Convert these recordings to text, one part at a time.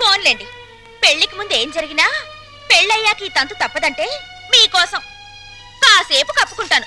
పోన్లేండి. పెళ్ళికి ముందు ఏం జరిగినా పెళ్ళయ్యాక ఈ తంతు తప్పదంటే మీకోసం. కాసేపు కప్పుకుంటాను.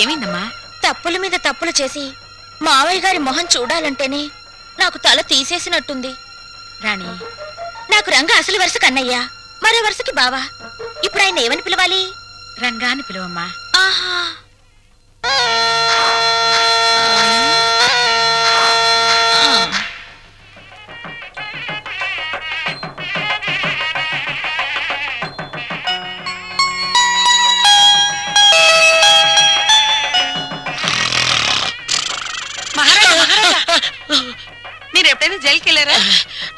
ఏమైందమ్మా? తప్పుల మీద తప్పులు చేసి మావయ్య గారి మొహం చూడాలంటేనే నాకు తల తీసేసినట్టుంది. రాణి నాకు రంగ అసలు వరుస కన్నయ్య. మరో వరుసకి బావా. ఇప్పుడు ఆయన ఏమని పిలవాలి? రంగా అని పిలువమ్మా. ఆహా. మీరు ఎప్పుడైనా జైలుకి వెళ్ళారా?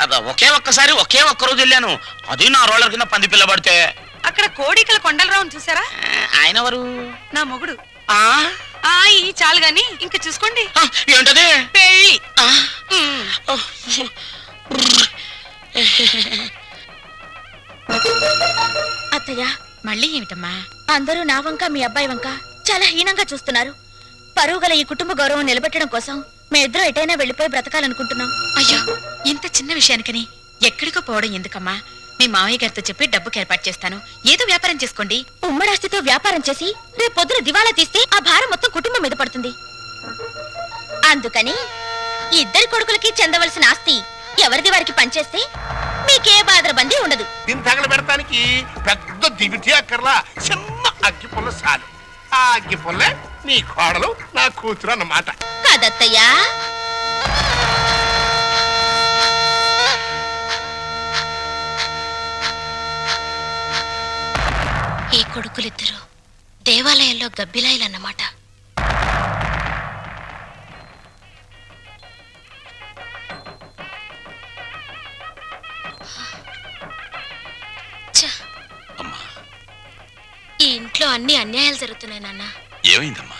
అబ్బా, ఒకే ఒక్కసారి ఒకే ఒక్క రోజు వెళ్ళాను. అది నా రోలర్ కింద పంది పిల్ల పడితే అక్కడ కోడికల కొండలరావును చూసారా? ఆయన ఎవరు? నా మొగుడు. ఆ? ఆ ఈ చాలు గాని ఇంకా చూసుకోండి. ఆ, ఏంటది? పెళ్ళి. ఆ, ఉమ్. ఓ, అత్తయ్య మళ్ళీ ఏమిటమ్మా? అందరూ నా వంక మీ అబ్బాయి వంక చాలా హీనంగా చూస్తున్నారు. పరువు గల ఈ కుటుంబ గౌరవం నిలబెట్టడం కోసం మేమిద్దరం ఎటైనా వెళ్ళిపోయి బ్రతకాలనుకుంటున్నాం. అయ్యో ఇంత చిన్న విషయానికని. ఎక్కడికో పోవడం ఎందుకమ్మా? మీ మావయ్య గారితో చెప్పి డబ్బుకి ఏర్పాటు చేస్తాను. ఏదో వ్యాపారం చేసుకోండి. ఉమ్మడాస్తితో వ్యాపారం చేసి రేపు పొద్దున దివాలా తీస్తే ఆ భారం మొత్తం కుటుంబం మీద పడుతుంది. అందుకని ఇద్దరి కొడుకులకి చెందవలసిన ఆస్తి ఎవరిది వారికి పంచేస్తే మీకే బాధరబందీ ఉండదు. దీన్ని తగలబెడటానికి పెద్ద దివిటి అక్కర్లా చిన్న అగ్గి పుల్ల చాలు. ఆ అగ్గి పుల్లే నీ కోడలు నా కూతురు అన్నమాట. కదత్తయ్యా. ఈ కొడుకులిద్దరూ దేవాలయంలో గబ్బిలాయిలన్నమాట. ఈ ఇంట్లో అన్ని అన్యాయాలు జరుగుతున్నాయి నాన్న. ఏమైందమ్మా?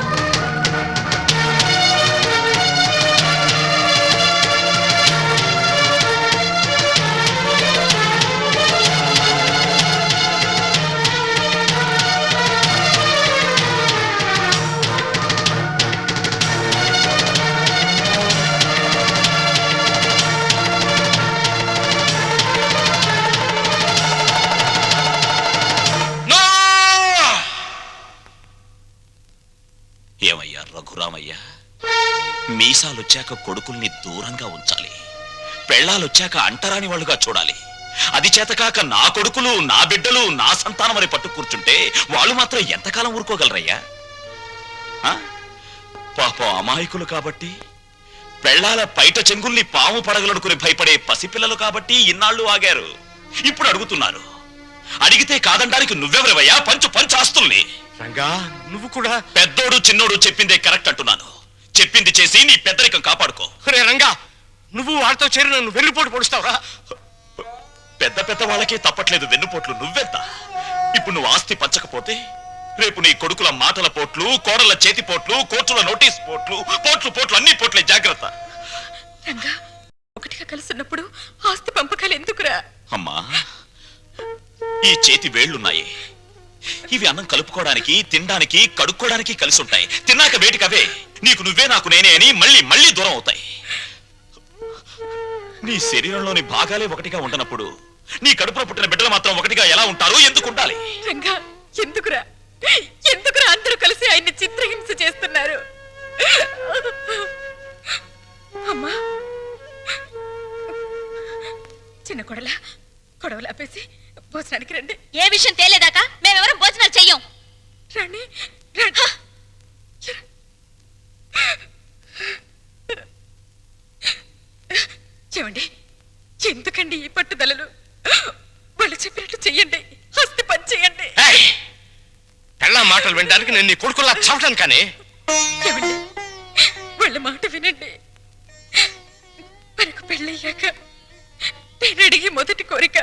మీసాలొచ్చాక కొడుకుల్ని దూరంగా ఉంచాలి. పెళ్ళాలొచ్చాక అంటరాని వాళ్ళుగా చూడాలి. అది చేతకాక నా కొడుకులు నా బిడ్డలు నా సంతానం అని పట్టు కూర్చుంటే వాళ్ళు మాత్రం ఎంతకాలం ఊరుకోగలరయ్యా? పాపం అమాయకులు కాబట్టి పెళ్ళాల పైట చెంగుల్ని పాము పడగలనుకుని భయపడే పసిపిల్లలు కాబట్టి ఇన్నాళ్ళు ఆగారు. ఇప్పుడు అడుగుతున్నారు. అడిగితే కాదనడానికి నువ్వెవరివయ్యా? పంచు పంచు ఆస్తుల్ని. రంగా నువ్వు కూడా పెద్దోడు చిన్నోడు చెప్పిందే కరెక్ట్ అంటున్నాను. చెప్పింది చేసి నీ పెద్దరికం కాపాడుకో. రే రంగా నువ్వు వాడితో చేరి నన్ను వెన్నుపోటు పొడుస్తావురా. పెద్ద పెద్ద వాళ్ళకే తప్పట్లేదు వెన్నుపోట్లు నువ్వెంత? ఇప్పుడు నువ్వు ఆస్తి పంచకపోతే రేపు నీ కొడుకుల మాటల పోట్లు కోడల చేతి పోట్లు కోర్టుల నోటీస్ పోట్లు పోట్లు పోట్లు అన్ని పోట్లే జాగ్రత్త. రంగా ఒకటిగా కలుసున్నప్పుడు ఆస్తి పంపకాలు ఎందుకురా? అమ్మా ఈ చేతి వేళ్ళున్నాయి ఇవి అన్నం కలుపుకోవడానికి తినడానికి కడుక్కోవడానికి కలిసి ఉంటాయి. తిన్నాక వేటికవే? నీకు నువ్వే నాకు నేనే అని మళ్ళీ మళ్ళీ దూరం అవుతాయి. నీ శరీరంలోని భాగాలే ఒకటిగా ఉండనప్పుడు నీ కడుపులో పుట్టిన బిడ్డలు మాత్రం ఒకటిగా ఎలా ఉంటారు? ఎందుకు ఉండాలి? రంగా ఎందుకురా? ఎందుకురా అందరూ కలిసి ఆయన్ని చిత్రహింస చేస్తున్నారు? అమ్మా చిన్న కొడల కొడవలు ఆపేసి భోజనానికి రండి. ఏ విషయం తేలేదాకా? మేమెవరం భోజనాలు చెయ్యం. రండి రండి ఏమండి ఎందుకండి ఈ పట్టుదలలు వాళ్ళు చెప్పినట్టు చెయ్యండి హస్తి పని చెయ్యండి పెళ్ళ మాటలు వినడానికి నేను నీ కొడుకులా చావటాను కానీ. ఏమండి? వాళ్ళ మాట వినండి. మనకు పెళ్ళయ్యాక నేను అడిగి మొదటి కోరిక